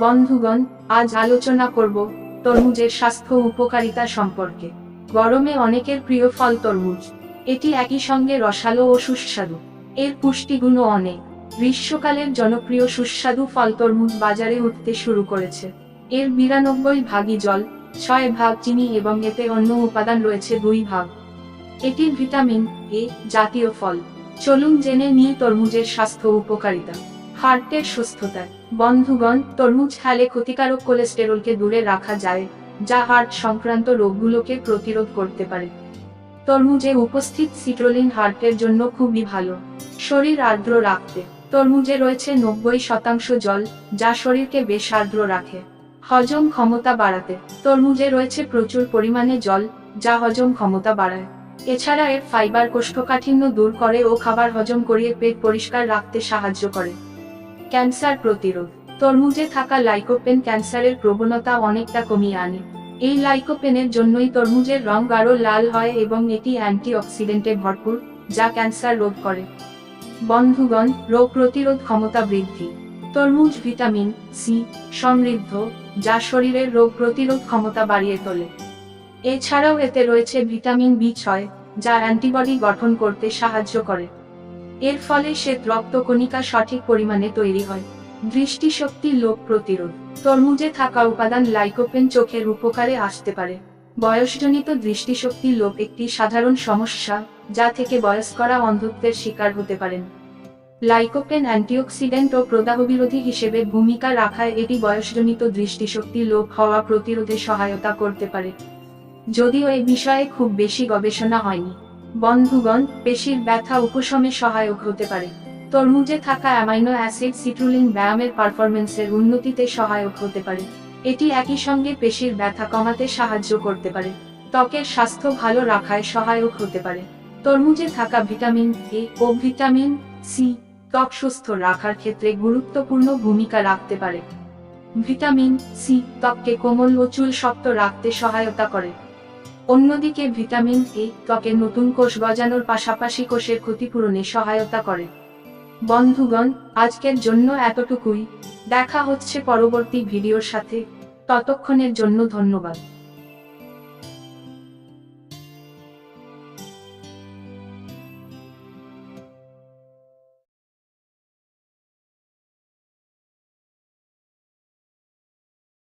বন্ধুগণ, আজ আলোচনা করব তরমুজের স্বাস্থ্য উপকারিতা সম্পর্কে। গরমে অনেকের প্রিয় ফল তরমুজ। এটি একই সঙ্গে রসালো ও সুস্বাদু। এর পুষ্টিগুণও অনেক। গ্রীষ্মকালের জনপ্রিয় সুস্বাদু ফল তরমুজ বাজারে উঠতে শুরু করেছে। এর বিরানব্বই ভাগই জল, ছয় ভাগ চিনি এবং এতে অন্য উপাদান রয়েছে দুই ভাগ। এটি ভিটামিন এ জাতীয় ফল। চলুন জেনে নিই তরমুজের স্বাস্থ্য উপকারিতা। হার্টের সুস্থতায় বন্ধুগণ, তরমুজ খেলে ক্ষতিকারক কোলেস্টেরলকে দূরে রাখা যায়, যা হার্ট সংক্রান্ত রোগগুলোকে প্রতিরোধ করতে পারে। তরমুজে উপস্থিত সিট্রোলিন হার্টের জন্য খুবই ভালো। শরীর আর্দ্র রাখতে। তরমুজে রয়েছে নব্বই শতাংশ জল, যা শরীরকে বেশ আর্দ্র রাখে। হজম ক্ষমতা বাড়াতে। তরমুজে রয়েছে প্রচুর পরিমাণে জল, যা হজম ক্ষমতা বাড়ায়। এছাড়া এর ফাইবার কোষ্ঠকাঠিন্য দূর করে ও খাবার হজম করিয়ে পেট পরিষ্কার রাখতে সাহায্য করে। ক্যান্সার প্রতিরোধ। তরমুজে থাকা লাইকোপেন ক্যান্সারের প্রবণতা অনেকটা কমিয়ে আনে। এই লাইকোপেনের জন্যই তরমুজের রং গাঢ় লাল হয় এবং এটি অ্যান্টিঅক্সিডেন্টে ভরপুর, যা ক্যান্সার রোধ করে। বন্ধুগণ, রোগ প্রতিরোধ ক্ষমতা বৃদ্ধি। তরমুজ ভিটামিন, সি, সমৃদ্ধ, যা শরীরের রোগ প্রতিরোধ ক্ষমতা বাড়িয়ে তোলে। এছাড়াও এতে রয়েছে ভিটামিন বি ছয়, যা অ্যান্টিবডি গঠন করতে সাহায্য করে। এর ফলে শ্বেত রক্তকণিকা সঠিক পরিমাণে তৈরি হয়। দৃষ্টিশক্তি লোক প্রতিরোধ। তরমুজে থাকা উপাদান লাইকোপেন চোখের উপকারে আসতে পারে। বয়সজনিত দৃষ্টিশক্তি লোপ একটি সাধারণ সমস্যা, যা থেকে বয়স্করা অন্ধত্বের শিকার হতে পারেন। লাইকোপেন অ্যান্টিঅক্সিডেন্ট ও প্রদাহ বিরোধী হিসেবে ভূমিকা রাখায় এটি বয়সজনিত দৃষ্টিশক্তি লোপ হওয়া প্রতিরোধে সহায়তা করতে পারে। যদিও এ বিষয়ে খুব বেশি গবেষণা হয়নি। বন্ধুগণ, পেশির ব্যথা উপশমে সহায়ক হতে পারে। তরমুজে থাকা অ্যামাইনো অ্যাসিড সিট্রুলিন ব্যায়ামের পারফরমেন্সের উন্নতিতে সহায়ক হতে পারে। এটি একই সঙ্গে পেশির ব্যথা কমাতে সাহায্য করতে পারে। ত্বকের স্বাস্থ্য ভালো রাখায় সহায়ক হতে পারে। তরমুজে থাকা ভিটামিন এ ও ভিটামিন সি ত্বক সুস্থ রাখার ক্ষেত্রে গুরুত্বপূর্ণ ভূমিকা রাখতে পারে। ভিটামিন সি ত্বককে কোমল ও চুল শক্ত রাখতে সহায়তা করে। অন্যদিকে ভিটামিন এ ত্বকে নতুন কোষ গজানোর পাশাপাশি কোষের ক্ষতিপূরণে সহায়তা করে। বন্ধুগণ, আজকের জন্য এতটুকুই। দেখা হচ্ছে পরবর্তী ভিডিওর সাথে। ততক্ষণের জন্য ধন্যবাদ।